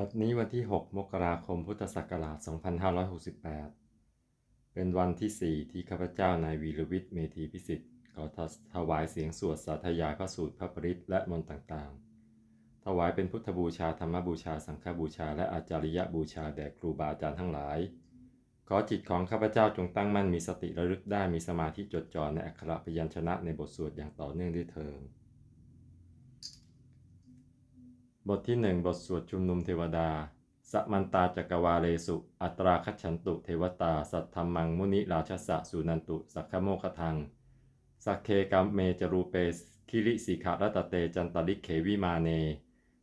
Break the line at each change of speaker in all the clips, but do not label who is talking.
บัดนี้วันที่ 6 มกราคม พุทธศักราช 2568 เป็นวันที่ 4 ที่ข้าพเจ้านายวีรวิทย์ เมธีพิสิทธิ์ขอถวายเสียงสวดสาธยายพระสูตรพระปริตและมนต์ต่างๆ ถวายเป็นพุทธบูชาธรรมบูชาสังฆบูชา และอาจาริยบูชาแด่ครูบาอาจารย์ทั้งหลาย ขอจิตของข้าพเจ้าจงตั้งมั่นมีสติระลึกได้มีสมาธิจดจ่อในอักขระพยัญชนะในบทสวดอย่างต่อเนื่องด้วยเทิง บทที่หนึ่งบทสวดชุมนุมเทวดา สมันตาจักวาเลสุ อัตราคัจฉันตุเทวตา สัทธรรมังมุนิราชสะสุนันตุ สักขโมคทัง สักเคกัมเมจรูเปสคิริสิขารัตเตจันตลิเขวิมาเน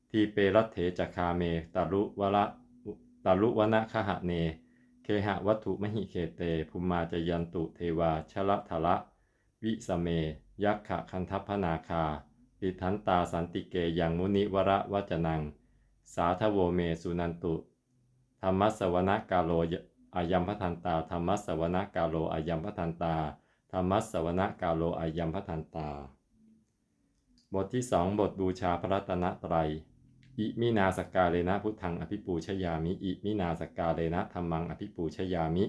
ทีเปรัตเถจคาเมตารุวละตารุวนะคหะเน เคหะวัตถุมหิเคเต ภูมาจยันตุเทวาชละทละ วิสเม ยักขะคันทัพนาคา ติทันตาสันติเกยังมุนิวระวจนัง สาทโวเมสุนันตุ ธรรมสวนกาโลอายัมพทันตา ธรรมสวนกาโลอายัมพทันตา ธรรมสวนกาโลอายัมพทันตา บทที่สองบทบูชาพระรัตนตรัย อิมินาสกกาเลนะพุทธังอภิปูชยามิ อิมินาสกกาเลนะธรรมังอภิปูชยามิ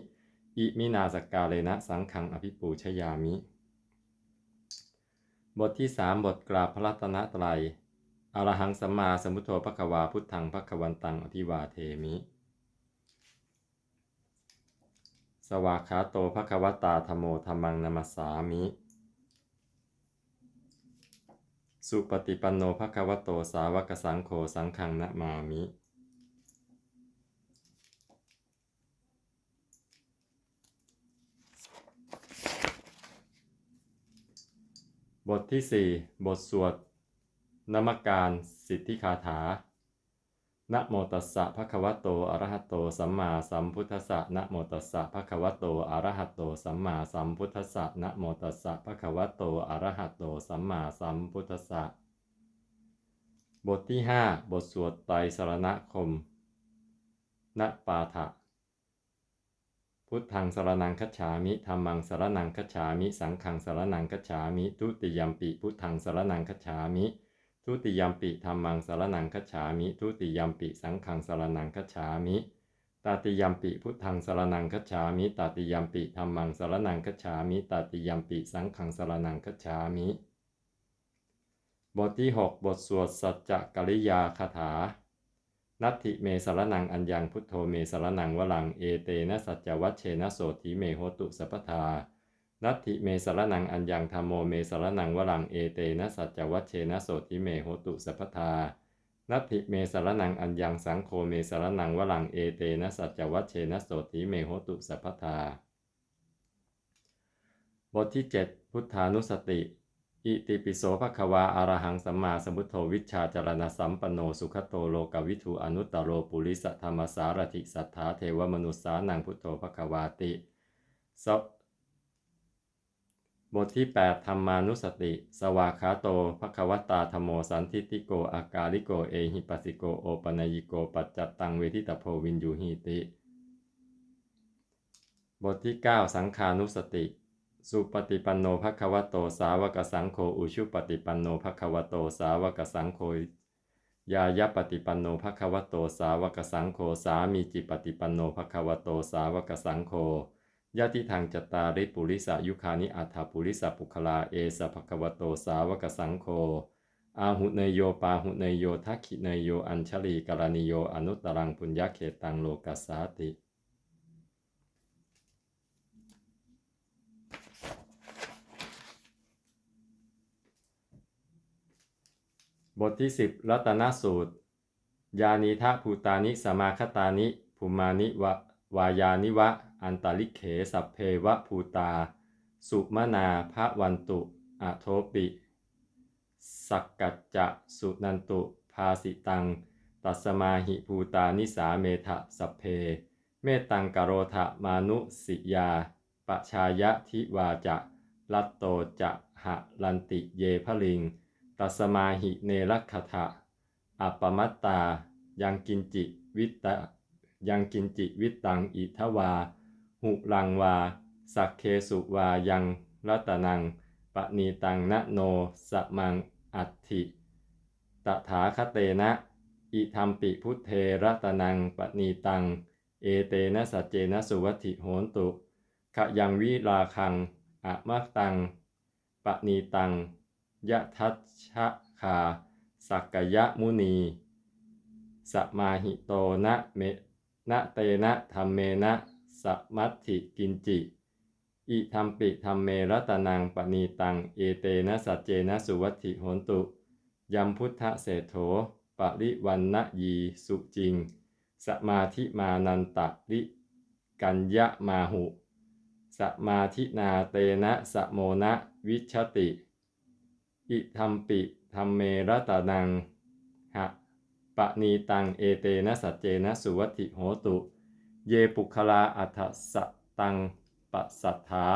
อิมินาสกกาเลนะสังฆังอภิปูชยามิ บทที่สามบทกราบพระรัตนตรัยอรหังสัมมาสัมพุทโธพระควาพุทธังพระควันตังอภิวาเทมิ สวากขาโตพระควตาธรรมโมธรรมังนมัสสามิ สุปฏิปันโนภะควโตสาวกสังโฆสังฆังนะมามิ บทที่ 4 บทสวดนมการสิทธิคาถา นะโมตัสสะภะคะวะโต อะระหะโต สัมมาสัมพุทธัสสะ นะโมตัสสะภะคะวะโต อะระหะโต สัมมาสัมพุทธัสสะ นะโมตัสสะภะคะวะโต อะระหะโต สัมมาสัมพุทธัสสะ บทที่ 5 บทสวดไตรสรณคม ณปาฐะ พุทธังสารนังคัจฉามิธรรมังสารนังคัจฉามิ สังฆังสารนังคัจฉามิทุติยมปิพุทธังสารนังคัจฉามิทุติยมปิธรรมังสารนังคัจฉามิทุติยมปิสังฆังสารนังคัจฉามิตาติยมปิพุทธังสารนังคัจฉามิตาติยมปิธรรมังสารนังคัจฉามิตาติยมปิสังฆังสารนังคัจฉามิ บทที่ 6 บทสวดสัจจกริยาคาถา นัตถิเมสรนังอัญญังพุทโธเมสรนังวลังเอเตนะสัจจวัชเชนะโสติเมโหตุสัพพทานัตถิเมสรนังอัญญังธรรมโมเมสรนังวลังเอเตนะสัจจวัชเชนะโสติเมโหตุสัพพทานัตถิเมสรนังอัญญังสังโฆเมสรนังวลังเอเตนะสัจจวัชเชนะโสติเมโหตุสัพพทา บทที่ 7 พุทธานุสติ อิติปิโสภควาอารหังสัมมาสัมพุทโธวิชาจารณสัมปโนสุขโตโลกวิทูอนุตตโรปุริสธรรมสารถิสัทธาเทวมนุษสานังพุทโธภควาติสบทที่ 8 ธรรมานุสติ สวากาโตภควตาธรรมโมสันทิติโก อากาลิโก เอหิปัสสิโก โอปนยิโก ปัจจัตตังเวทิตโพวินยูหิติ บทที่ 9 สังขานุสติ สุปฏิปันโนภควโตสาวกสังโฆอุชุปฏิปันโนภควโตสาวกสังโฆยายปฏิปันโนภควโตสาวกสังโฆสามีจิปฏิปันโนภควโตสาวกสังโฆยะติทางจตาริปุริสายุคานิอัฏฐปุริสปุคลาเอสภควโตสาวกสังโฆอาหุเนยโยปาหุเนยโยทักขิเนยโยอัญชลีกรณิโยอนุตตรังปุญญเขตังโลกัสสาติ บทที่ 10 รัตนสูตร ยานีทะภูตานิสมาคตานิภูมานิวะวายานิวะ อันตลิเขสัพเพวะภูตา สุมนาภะวันตุอะโทปิ สักกัจจะสุนันตุภาสิตัง ตัสมาหิภูตานิสาเมทะสัพเพ เมตังกโรทะมานุสิยา ปชายะทิวาจะลัตโตจะหะลันติเยพลิง ตัสมาหิเนรคถะอัปมัตตา ยังกินจิวิตตะยังกินจิวิตตังอิทวา หุลังวา สักเคสุวายังรัตนัง ปณีตังนะโนสมังอัตถิตถาคเตนะ อิธรรมปิพุทเทระตนังปณีตัง เอเตนะสัจเจนะสุวัติโหนตุขะยังวิราคังอะมะตัง ปณีตัง ยะทัชชะคาสักกยะมุนี สมาหิโตนะเมนะเตนะธรรมเมนะสมัตถิกินจิ อิธรรมปิธรรมเมรัตนังปณีตัง เอเตนะสัจเจนะสุวัตถิโหนตุ ยัมพุทธเศโถปริวันนะยีสุจริง สมาธิมานันตะริกัญญะมาหุ สมาธินาเตนะสโมนะวิชติ อิธรรมปิธรรมเมรัตนังหะปะนีตังเอเตนะสัจเจนะสุวัติโหตุ เยปุคลาอัฏฐสตังปสัทธา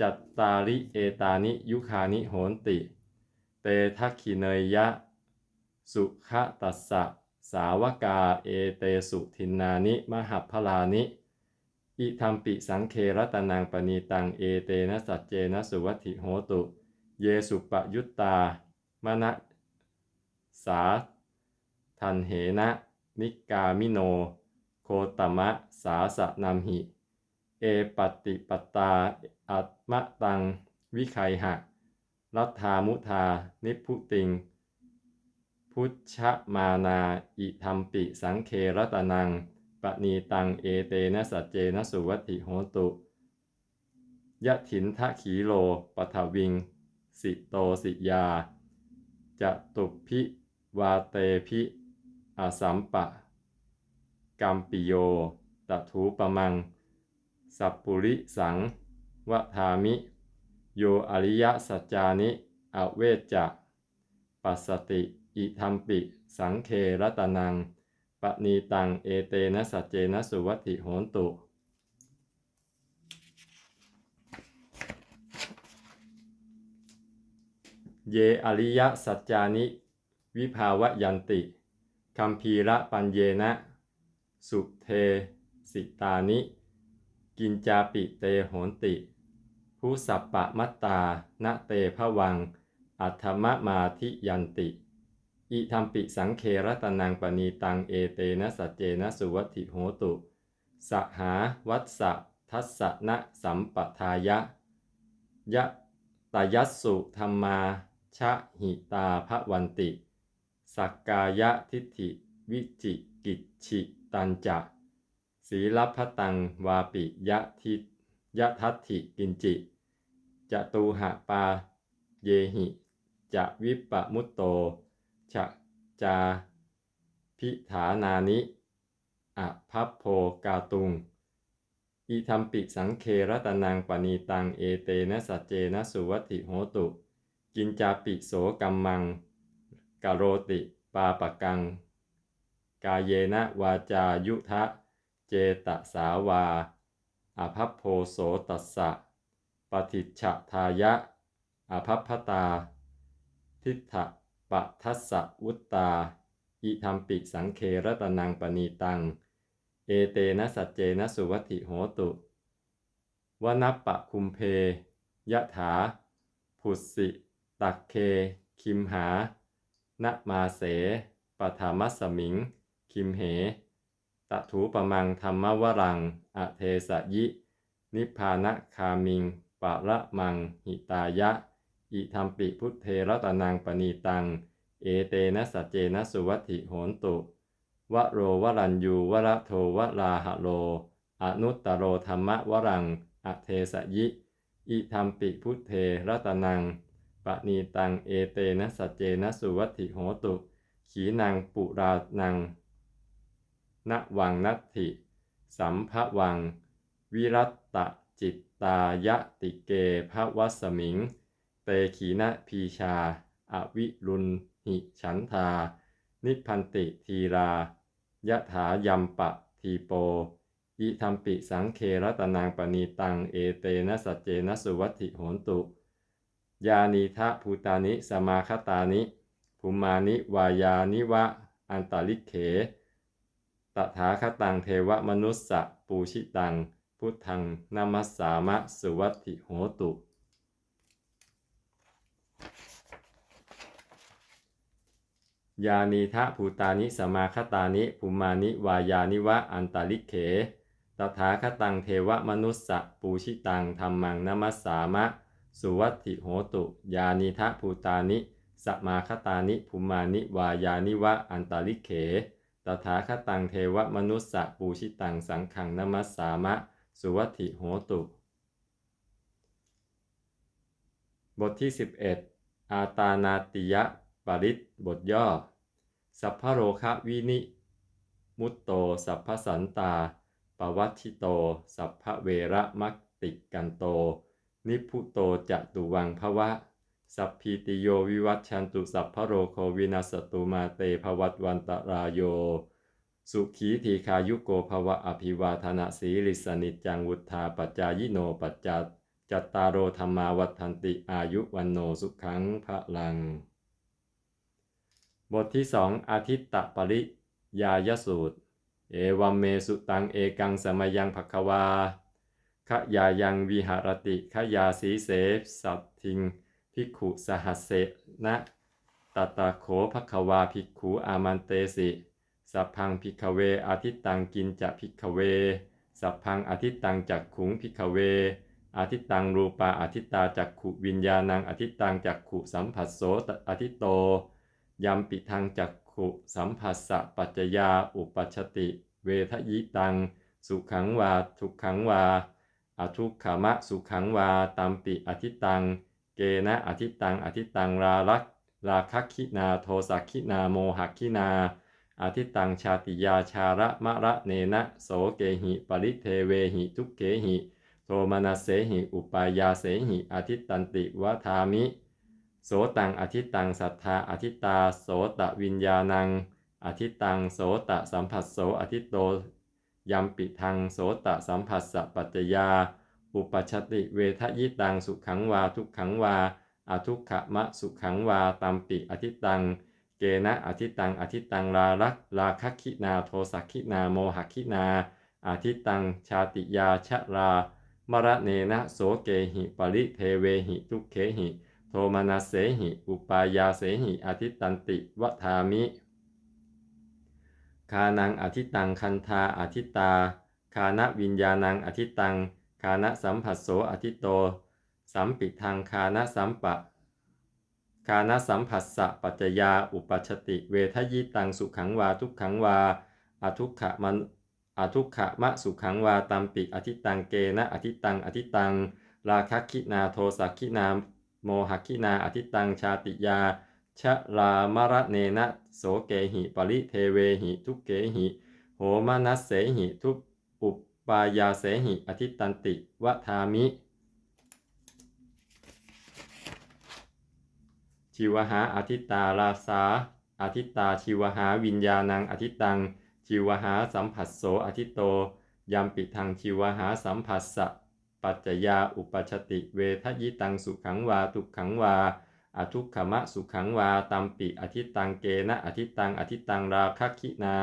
จัตตาริเอตานิยุคานิโหนติ เตทักขิเนยยะ สุขะตัสสะสาวกาเอเตสุทินนานิมหัพพลานิ อิธรรมปิสังเครตนังปณีตังเอเตนะสัจเจนะสุวัติโหตุ เยสุปยุตตามณะสาทันเหนะนิกามิโน โคตมะสาสนัมหิ เอปติปตาอัตมะตัง วิไคหะ รัฐามุทานิพุติง พุชมานาอิธรรมปิสังเครตนัง ปณีตังเอเตนะสัจเจนะสุวัติโหตุ ยะถินทะขีโลปทวิง สิโตสิยา จะตุพิวาเตพิอาสัมปะกัมปิโยตถูปมัง สัพปุริสังวทามิ โยอริยสัจจานิ อเวจจะ ปัสสติอิธรรมปิ สังเครตนังปณีตัง เอเตนะสัจเจนะสุวัติโหนตุ เยอริยสัจจานิ วิภาวยันติคัมภีระปัญเยนะ สุเทสิตานิ กินจาปิเตโหนติ ผู้สัปปะมัตตาณเตภวัง อัธมมาทิยันติ อิธรรมปิสังเครตนังปณีตังเอเตนะสัจเจนะสุวัติโหตุสหาวัสสะทัสสนะสัมปทายะยะตายัสสุธรรมา ชะหิตาภวันติ สักกายทิฏฐิวิจิกิจฉิตันจะศีลพตังวาปิยะทิยะทัตถิกินจิจะตูหะปาเยหิจะวิปปะมุตโตชะจาพิฐานานิอะพัพโพกาตุง อิธรรมปิสังเครตนังปณีตังเอเตนะสัจเจนะสุวัติโหตุ กินจาปิโสกัมมังกโรติปาปะกัง กาเยนะวาจายุทะ เจตสาวาอภัพโพโสตัสสะปฏิจฉทายะอภัพพตา ทิฏฐปะทัสสะวุตตา อิธรรมปิสังเครตนังปณีตัง เอเตนะสัจเจนะสุวัติโหตุวนัปปะคุมเพยะถา ผุสิ ตักเค คิมหานะมาเสปฐามัสสมิง คิมเห ตถูปมังธรรมวรัง อเทสยิ นิพพานะคามิงปะระมัง หิตายะ อิธรรมปิพุทเทรตนังปณีตัง เอเตนะสัจเจนะสุวัติโหนตุ วโรวรัญยูวระโทวราหะโล อนุตตโรธรรมวรัง อเทสยิ อิธรรมปิพุทเทรตนัง ปณีตังเอเตนะสัจเจนะสุวัติโหตุ ขีนางปุรานังณวังนัตถิ สัมภวัง วิรัตตจิตตายะติเกภวัสมิง เตขีนะพีชา อวิรุณหิฉันทา นิพันติทีรายะถายัมปะทีโป อิธรรมปิสังเครตนางปณีตัง เอเตนะสัจเจนะสุวัติโหนตุ ยานีทะภูตานิสมาคตานิภูมานิวายานิวะ อันตาลิเข ตถาคตังเทวมนุสสะปูชิตัง พุทธังนามัสสามะสุวัติโหตุ ยานีทะภูตานิสมาคตานิภูมานิวายานิวะ อันตาลิเข ตถาคตังเทวมนุสสะปูชิตังธรรมังนมัสสามะ สุวัติโหตุ ยานิทะภูตานิสมาคตานิภูมานิวายานิวะอันตาลิเข ตถาคตังเทวมนุสสะปูชิตังสังขังนมัสสามะ สุวัติโหตุ บทที่ 11 อาตานาติยะปริตบทย่อ สัพพโรคะวินิ มุตโต สัพพสันตา ปวัตชิโต สัพพเวระมักติกันโต นิพุโตจะตุวังภวะ สัพพีติโยวิวัชชันตุสัพพโรโควินาสตุมาเตภวัตวันตรายโย สุขีทีคายุโกภวะอภิวาทนาสีลิสนิจจังวุธาปัจจายิโนปัจจัตจัตตารโอธรรมาวัฏันติอายุวันโนสุขังพระลัง บทที่สองอาทิตตปริยายสูตร เอวัมเมสุตังเอกังสมยังภควา ขยายังวิหารติขยาสีเสสัตทิงภิกขุสหัสเสนะตตะโขภควาภิกขุอามันเตสิสัพพังภิกขเวอาทิตตังกินจะภิกขเว สัพพังอาทิตตังจักขุงภิกขเว อาทิตตังรูปาอาทิตตาจักขุวิญญาณังอาทิตตังจักขุสัมผัสโสตอาทิตโตยัมปิทังจักขุสัมผัสสะปัจจยาอุปัชชติ เวทยิตัง สุขังวาทุกขังวา อทุกขมะสุขังวาตัมปิอทิตัง เกนะอทิตังอทิตังราลักราคัคคินาโทสักคินาโมหักคินาอทิตังชาติยาชาระมะระเนนะโสเกหิปริเทเวหิทุกเกหิโทมนัสเสหิอุปายาเสหิอทิตันติวทามิ โสตังอทิตังสัทธาอทิตาโสตวิญญาณังอทิตังโสตสัมผัสโสอทิโต ยัมปิทังโสตสัมผัสสะปัจจยา อุปชชติเวทยิตังสุขังวาทุกขังวาอทุกขมะสุขังวาตัมปิอทิตัง เกนะอทิตังอทิตังรารักราคคินาโทสักคินาโมหักคินาอทิตังชาติยาชะรามระเนนะโสเกหิปริเทเวหิทุกเขหิ โทมานาเสหิ อุปายาเสหิอทิตันติวทามิ คานังอทิตังคันธาอทิตา คานวิญญาณังอทิตัง คานสัมผัสโสอทิโต สัมปิทังคานสัมปะ คานสัมผัสสะปัจจยาอุปัชติ เวทยิตังสุขังวาทุกขังวาอทุกขะมันอทุกขะมะสุขังวาตัมปิอทิตังเกนะอทิตังอทิตัง ราคคินาโทสักคินาโมหคินาอทิตังชาติยา ชะรามระเนนะโสเกหิปริเทเวหิทุกเกหิ โหมนัสเสหิทุปอุปปายาเสหิอทิตันติวทามิ ชิวหาอทิตาราสาอทิตาชิวหาวิญญาณังอทิตัง ชิวหาสัมผัสโสอทิโตยัมปิทังชิวหาสัมผัสสะปัจจยาอุปชชติเวทยิตังสุขังวา ทุกขังวา อทุกขมะสุขังวาตัมปิอทิตังเกนะอทิตังอทิตังราคัคคินา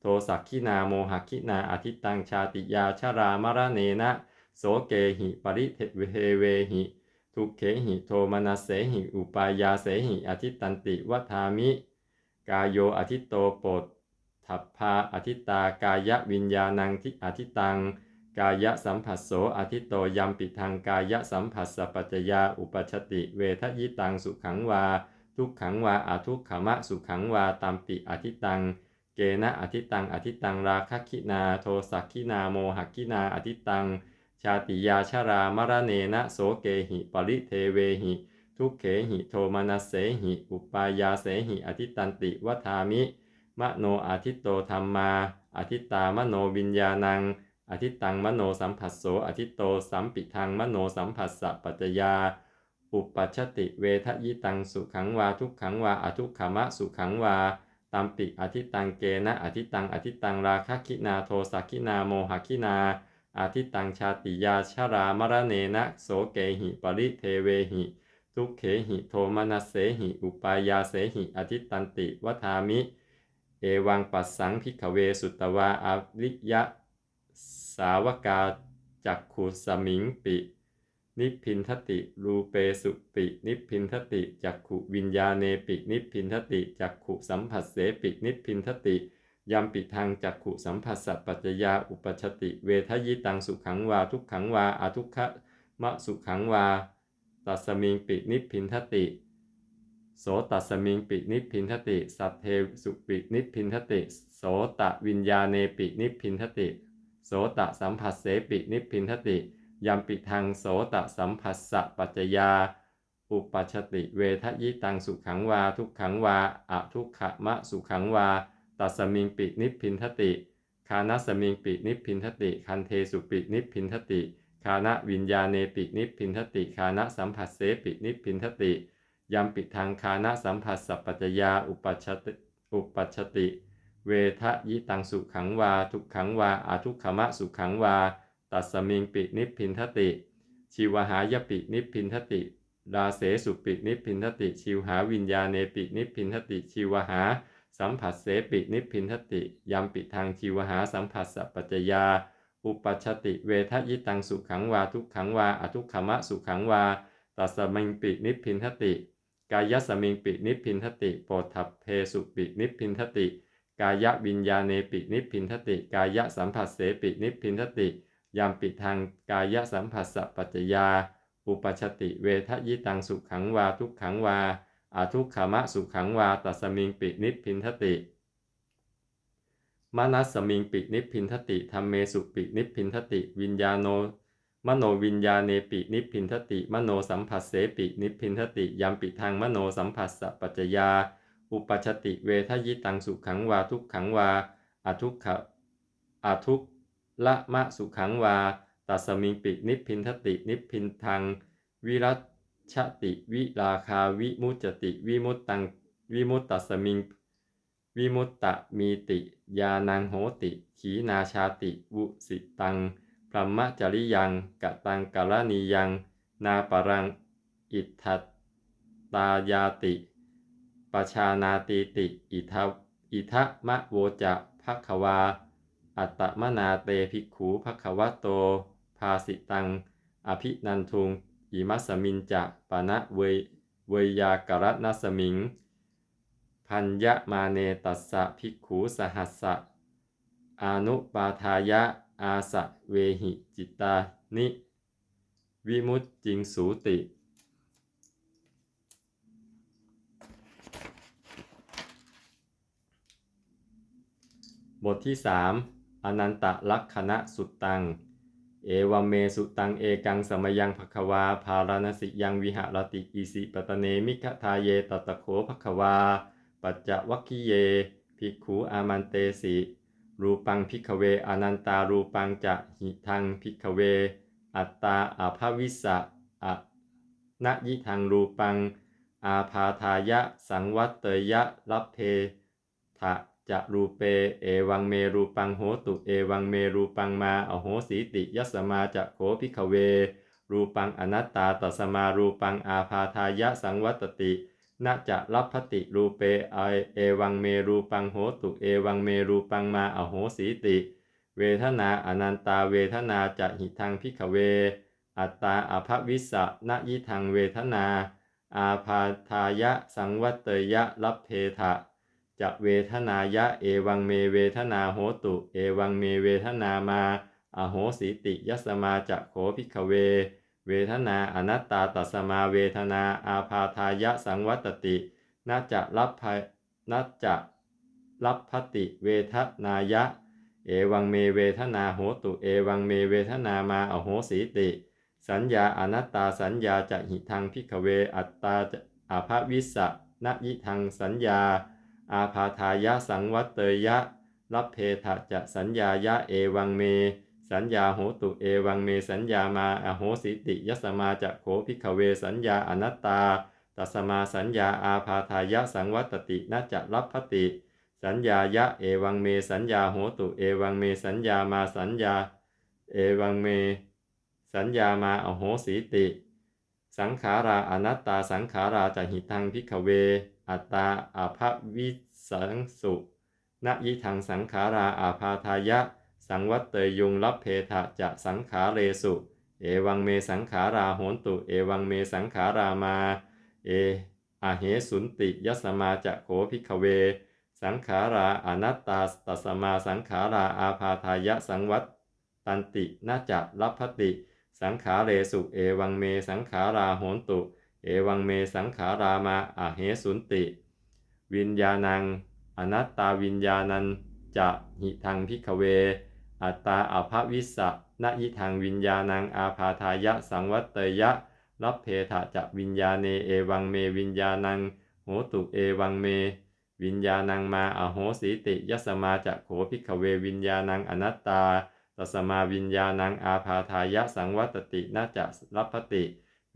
โทสักขินาโมหักขินาอทิตังชาติยาชารามรเนนะโสเกหิปริเทเวเวหิทุกเขหิโทมนัสเสหิอุปายาเสหิอทิตันติวัฏามิ กายโยอทิโตโปตทัพพาอทิตากายวิญญาณังทิอทิตัง กายสัมผัสโสอทิโตยัมปิทังกายสัมผัสสปัจจยาอุปชติ เวทยิตังสุขังวา ทุกขังวาอาทุกขมะสุขังวาตัมปิอทิตัง เกนะอทิตังอทิตังราคคินา โทสักคินาโมหักคินาอทิตัง ชาติยาชารามรเนนะโสเกหิปริเทเวหิ ทุกเขหิโทมนัสเสหิ อุปายาเสหิอทิตันติวทามิ มโนอาทิโตธรรมาอาทิตตามโนวิญญาณัง อาทิตตังมโนสัมผัสโสอาทิตโตสัมปิทังมโนสัมผัสสะปัจจยา อุปัชติเวทยิตังสุขังวาทุกขังวาอทุกขมะสุขังวาตัมปิอทิตังเกนะอทิตังอทิตังราคะคินาโทสักคินาโมหคินาอาทิตังชาติยาชารามรเนนะโสเกหิปริเทเวหิ ทุกเขหิโทมนัสเสหิอุปายาเสหิอทิตันติวทามิ เอวังปัสสังพิกขเวสุตตวาอริยะ สาวกาจักขุสมิงปิ นิพินทติรูเปสุปิ นิพินทติจักขุวิญญาเนปิ นิพินทติจักขุสัมผัสเสปิ นิพินทติยัมปิทางจักขุสัมผัสสะปัจจยาอุปชติ เวทยิตังสุขังวา ทุกขังวาอาทุกขมะสุขังวา ตัสมิงปินิพินทติ โสตัสมิงปินิพินทติ สัทเทสุปินิพินทติ โสตวิญญาเนปินิพินทติ โสตะสัมผัสเสปินิพินทติยัมปิทางโสตะสัมผัสสะปัจจยา อุปัชติเวทยิตังสุขังวา ทุกขังวาอะทุกขมะสุขังวา ตัสมิงปินิพินทติ คานัสมิงปินิพินทติ คันเทสุปินิพินทติ คานะวิญญาเนปินิพินทติ คานะสัมผัสเสปินิพินทติยัมปิทางคานะสัมผัสสัพปัจจยาอุปัชติอุปัชติ เวทยิตังสุขังวา ทุกขังวาอาทุกขมะสุขังวา ตัสมิงปินิพพินทติ ชีวหายปินิพพินทติราเสสุปินิพพินทติ ชิวหาวิญญาเนปินิพพินทติ ชีวหา สัมผัสเสปินิพพินทติยัมปิทางชีวหาสัมผัสสัพปัจยา อุปัชติเวทยิตังสุขังวาทุกขังวาอาทุกขมะสุขังวาตัสมิงปินิพพินทติ กายสมิงปินิพพินทติโปทัพเพสุปินิพพินทติ กายวิญญาเนปินิพพินทติ กายสัมผัสเสปินิพพินทติยามปิดทางกายสัมผัสสะปัจจยา อุปชชติเวทยิตังสุขังวาทุกขังวาอาทุกขมะสุขังวาตัสมิงปินิพพินทติมานัสสมิงปินิพพินทติธรรมเมสุปินิพพินทติ วิญญาโน มโนวิญญาเนปินิพพินทติ มโนสัมผัสเสปินิพพินทติยามปิดทางมโนสัมผัสสะปัจจยา อุปชติเวทยิตังสุขังวาทุกขังวาอาทุกขะอทุกละมะสุขังวาตัสมิงปินิพินทตินิพินทัง วิรัชติวิราคาวิมุจติวิมุตตังวิมุตตสมิงวิมุตตะมีติยานังโหติ ขีนาชาติวุสิตังพรหมจริยังกะตังกะละนียัง นาปรัง อิทธตายาติ ปชานาติติ อิทะอิทะมะโวจะภักขวา อัตตมนาเตภิกขูภควโต ภาสิตัง อภินันทุง อิมัสมินจะปะนะเวเวยากรัตนสมิง พัญญมาเนตัสสะภิกขูสหัสสะอานุปาทายะ อาสะเวหิจิตานิ วิมุตจิงสูติ บทที่สามอนันตลักษณะสุตตัง เอวัเมสุตังเอกังสมยังภควา ภารณสิยังวิหรติอิสิปตเนมิขทาเยตตะโขภควา ปัจจวัคคีเย ภิกขูอามันเตสิ รูปังพิกเว อนันตารูปังจะหิทังพิกเว อัตตาอาภาวิสะอะนะยิทังรูปัง อาพาทายะ สังวัตเตยะรับเพทะ จะรูเปเอวังเมรูปังโหตุเอวังเมรูปังมาอโหสีติยัสมาจะโขพิกเว รูปังอนัตตาตัสมารูปังอาพาทายะสังวัตตินจะรับพติรูเปไอเอวังเมรูปังโหตุเอวังเมรูปังมาอโหสีติ เวทนาอนันตาเวทนาจะหิทังพิกเว อัตตาอภวิสะนยิทังเวทนา อาพาทายะสังวัตเตยะรับเพทะ จะเวทนายะเอวังเมเวทนาโหตุ เอวังเมเวทนามา อโหสิติยสมาจะโขพิกเว เวทนาอนัตตาตัสมาเวทนาอาพาทายะสังวัตติน่าจะรับภน่าจะรับพติเวทนายะ เอวังเมเวทนาโหตุ เอวังเมเวทนามาอโหสิติ สัญญาอนัตตาสัญญาจะหิทังพิกเว อัตตาอาภวิสะนยิทังสัญญา อาพาทายะสังวัตเตยะ รับเพทะจะสัญญายะเอวังเม สัญญาโหตุเอวังเม สัญญามาอโหสิติยสมาจะโขพิกเวสัญญาอนัตตาตัสมาสัญญาอาพาทายะสังวัตตินจะรับพติ สัญญายะเอวังเม สัญญาโหตุเอวังเม สัญญามาสัญญา เอวังเม สัญญามาอโหสิติ สังขาราอนัตตาสังขาราจะหิทังพิกเว อัตตาอาภวิสังสุนยิทังสังขาราอาพาทายะ สังวัตเตยุงรับเพทะจะสังขาเรสุ เอวังเมสังขาราโหนตุ เอวังเมสังขารามา เออาเหสุนติยัสมาจะโขพิกเว สังขาราอนัตตาตัสมาสังขาราอาพาทายะสังวัตตันตินาจะรัพพติ สังขาเรสุ เอวังเมสังขาราโหนตุ เอวังเมสังขารามาอาเหสุนติ วิญญาณัง อนัตตาวิญญาณันจะหิทังพิกเว อัตตาอภวิสะนะยิทังวิญญาณังอาพาทายะสังวัตเตยะ รับเพทะจะวิญญาเนเอวังเมวิญญาณังโหตุเอวังเม วิญญาณังมาอโหสีติยสมาจะโขพิกเววิญญาณังอนัตตาตสมาวิญญาณังอาพาทายะสังวัตตินาจะรัพพติ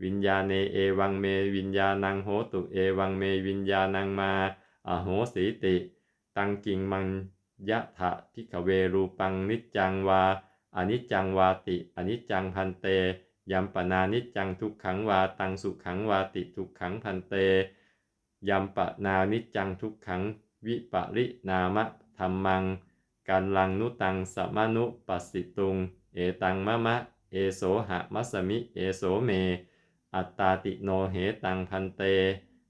วิญญาเนเอวังเมวิญญาณังโหตุเอวังเมวิญญาณังมาอโหสีติ ตังกิงมังยะถะพิกเวรูปังนิจจังวาอนิจจังวาติอนิจจังพันเตยัมปนานิจจังทุกขังวาตังสุขังวาติทุกขังพันเตยัมปนานิจจังทุกขังวิปรินามะธรรมังกันลังนุตังสัมนุปัสสิตุง เอตังมะมะ เอโสหะมัสมิ เอโสเม อัตตาติโนเหตังพันเต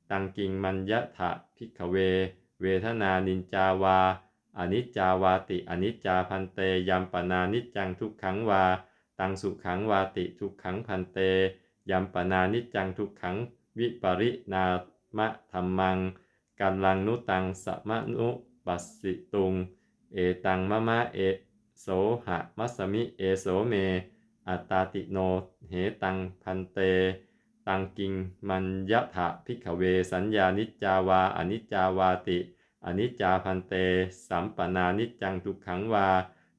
ตังกิงมัญยะถะพิกเว เวทนานินจาวาอนิจจาวาติอนิจจาพันเตยัมปนานิจจังทุกขังวา ตังสุขังวาติทุกขังพันเตยัมปนานิจจังทุกขังวิปรินามะธรรมังกันลังนุตังสัมนุปัสสิตุง เอตังมะมะเอโสหะมัสมิเอโสเม อัตตาติโนเหตังพันเต ตังกิงมัญยะถะพิกเวสัญญานิจจาวาอนิจจาวาติอนิจจาพันเต สัมปนานิจจังทุกขังวา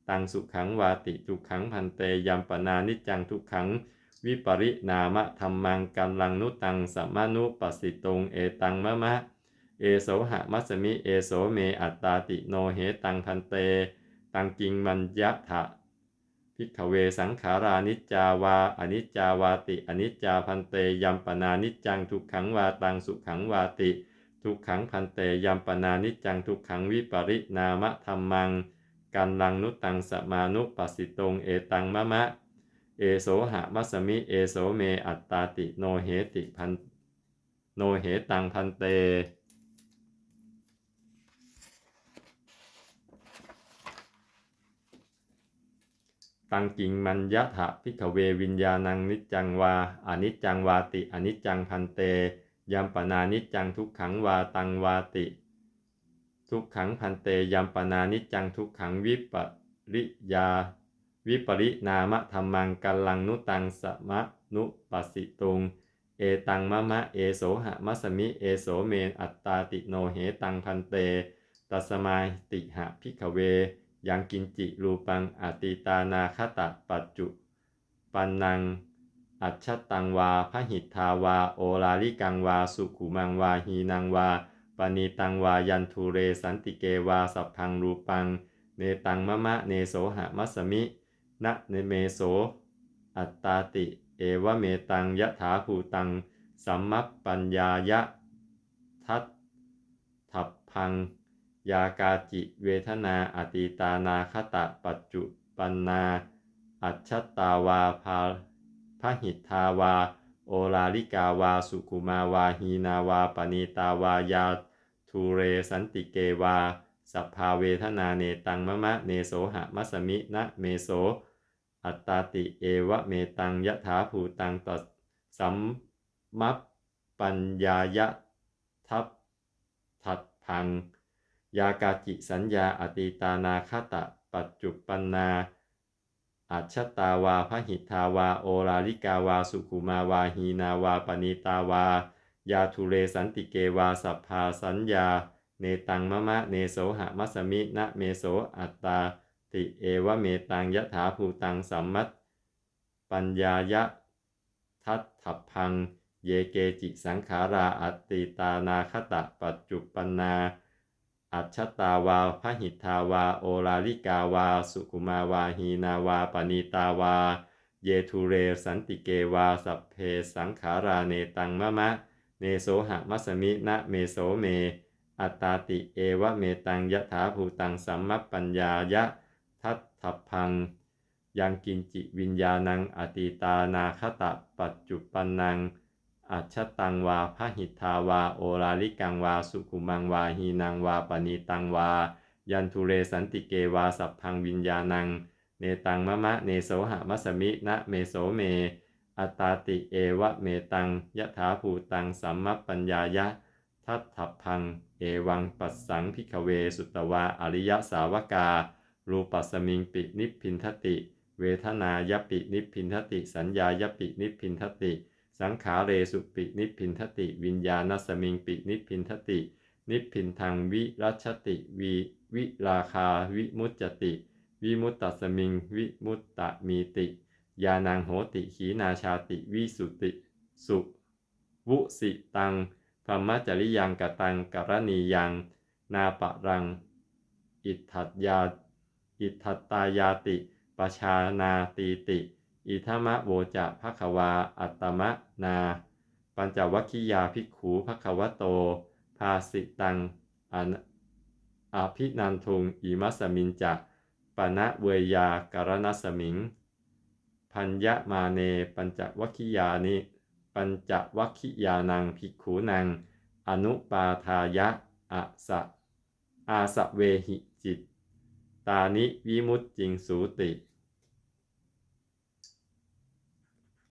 ตังสุขังวาติทุกขังพันเตยัมปนานิจจังทุกขัง วิปริณามะธรรมังกัลังนุตังสัมมนุปัสสิตงเอตังมะมะ เอโสหะมัสมิเอโสเมอัตตาติโนเหตังพันเต ตังกิงมัญยะถะ พิกเวสังขารานิจจาวาอนิจจาวาติอนิจจาพันเตยัมปนานิจจังทุกขังวาตังสุขังวาติ ทุกขังพันเตยัมปนานิจจังทุกขังวิปริณามะธรรมังกันลังนุตังสมานุปัสสิตงเอตังมะมะ เอโสหะมัสมิเอโสเมอัตตาติโนเหติพันโนเหตังพันเต ตังกิงมัญยะถะพิกเววิญญาณังนิจจังวาอนิจจังวาติอนิจจังพันเตยัมปนานิจจังทุกขังวาตังวาติ ทุกขังพันเตยัมปนานิจจังทุกขังวิปริยา วิปริณามะธรรมังกัลลังนุตังสมะนุปัสสิตุง เอตังมะมะเอโสหะมัสมิเอโสเมนอัตตาติโนเหตังพันเต ตัสมาติหะพิกเว ยังกินจิรูปังอติตานาคตะปัจจุปันนัง อัจฉตังวาพหิทธาวา โอลาลิกังวา สุขุมังวาหีนังวาปณีตังวายันทูเรสันติเกวาสัพพังรูปัง เนตังมะมะเนโสหะมัสมินะเนเมโส อัตตาติ เอวเมตังยะถาภูตัง สัมมัปปัญญายะทัตถับพัง ยากาจิเวทนาอติตานาคตะปัจจุปันนา อัจฉตาวาภาพหิทธาวา โอลาลิกาวา สุขุมาวาหีนาวาปณีตาวายาทูเรสันติเกวา สัพพาเวทนาเนตังมะมะเนโสหะมัสมินะเมโส อัตตาติเอวะเมตังยะถาภูตังตัสสัมมัปปัญญายะทัพทัดพัง ยากาจิสัญญาอติตานาคตะ ปัจจุปันนาอัจฉตาวาพหิทธาวา โอลาลิกาวา สุขุมาวาหีนาวาปณีตาวา ยาทุเรสันติเกวาสัพพาสัญญา เนตังมะมะเนโสหะมัสมินะเมโสอัตตา ติเอวะเมตังยะถาภูตังสัมมัตปัญญายะทัตถพัง เยเกจิสังขาราอติตานาคตะปัจจุปันนา อัจฉตาวาพหิทธาวา โอลาลิกาวา สุขุมาวาหีนาวาปณีตาวา เยทูเรสันติเกวา สัพเพสังขาราเนตังมะมะ เนโสหะมัสมินะเมโสเม อัตตาติเอวะเมตังยะถาภูตังสัมมัปปัญญายะทัตถพัง ยังกินจิวิญญาณังอติตานาคตะปัจจุปันนัง อัจฉตังวาพหิทธาวา โอราลิกังวา สุขุมังวาหีนังวาปณีตังวา ยันทุเรสันติเกวาสัพพังวิญญาณัง เนตังมะมะเนโสหะมัสมินะเมโสเม อัตาติเอวะเมตังยะถาภูตังสัมมปัญญายะ ทัตถพพัง เอวังปัสสังพิกเวสุตวาอริยสาวกา รูปัสมิงปินิพพินทติ เวทนายปินิพพินทติ สัญญายปินิพพินทติ สังขาเรสุปินิพินทติ วิญญาณสมิงปินิพินทติ นิพินทังวิรัชติวีวิราคาวิมุจจติ วิมุตตสมิง วิมุตตมีติ ยานังโหติขีนาชาติวิสุติ สุวุสิตังพรมจริยังกตังกรณียัง นาปะรัง อิทัตยา อิทัตตายาติปชานาตีติ อิทมะโวจะภควา อัตมะนา ปัญจวัคคียาภิกขูภควโต ภาสิตังอนอภินันทุงอิมัสมินจะปณะเวยาการณสมิง พัญญมาเน ปัญจวัคคียานิปัญจวัคคียานังภิกขูนัง อนุปาทายะอะสะอาสะเวหิจิต ตานิวิมุตติงสูติ